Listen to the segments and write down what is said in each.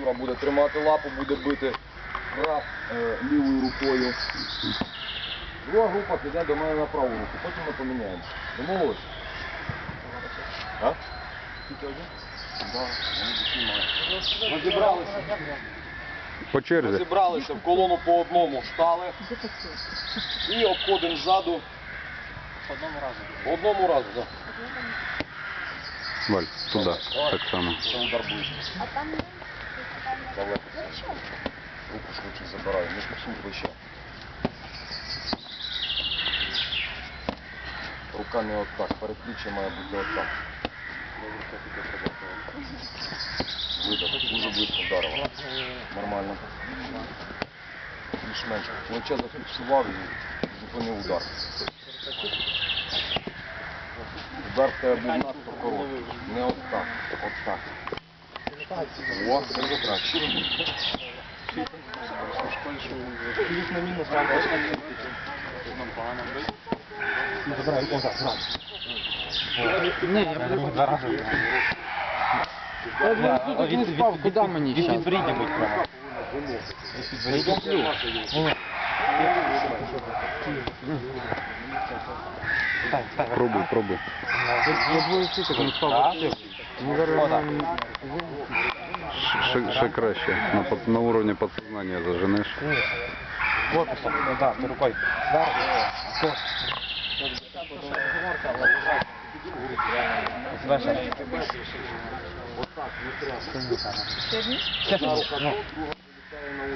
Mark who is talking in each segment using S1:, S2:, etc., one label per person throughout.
S1: Юра буде тримати лапу, буде бити раз е, лівою рукою. Друга група піде до мене на праву руку, потім ми поміняємо. Домовились? А? Тільки один?
S2: По черзі.
S1: Розібралися, в колону по одному стали і обходимо ззаду. По одному разу. По одному разу, так.
S2: Валь, туди. Так само.
S1: Це удар буде.
S3: А там
S1: Далеко. Руку швидше забираю, не кусуй плече. Рука не отак, передпліччя має бути отак. Видав, дуже близько вдарило. Нормально. Більш-менш. Плече зафіксував і зупинив удар. Удар в тебе був надто короткий. Не отак, отак. О, це вже краще.
S4: Він спав, куди мені ще? Від брідня будь прямо.
S2: Пробуй, пробуй.
S4: Я двоє суток не спав. Ну,
S2: Ще, ще краще. На, под- на уровне подсознания заженеш.
S4: Корпусом, да, ти рукою.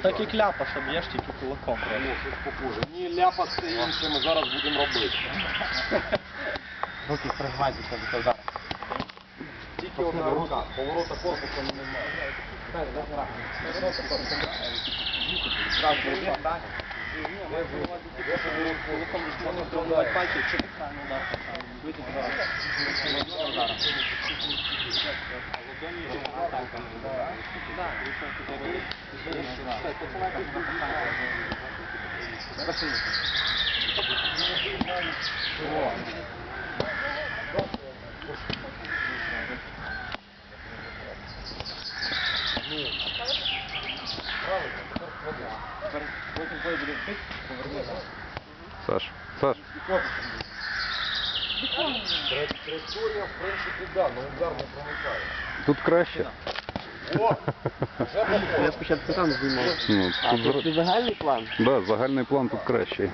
S5: Так і кляпа, що б'єш тільки кулаком.
S1: Ні, ляпати інше ми зараз будемо робити.
S4: Руки до того удару.
S1: Тільки одна рука. Поворота корпусу немає.
S2: Саш, Саш,
S1: Траєкторія, в принципі, да, але удар не проникає.
S2: тут краще.
S1: О! Вже.
S4: Я спочатку там знімав.
S2: Ну, тут тут
S4: загальний план?
S2: Да, загальний план тут кращий.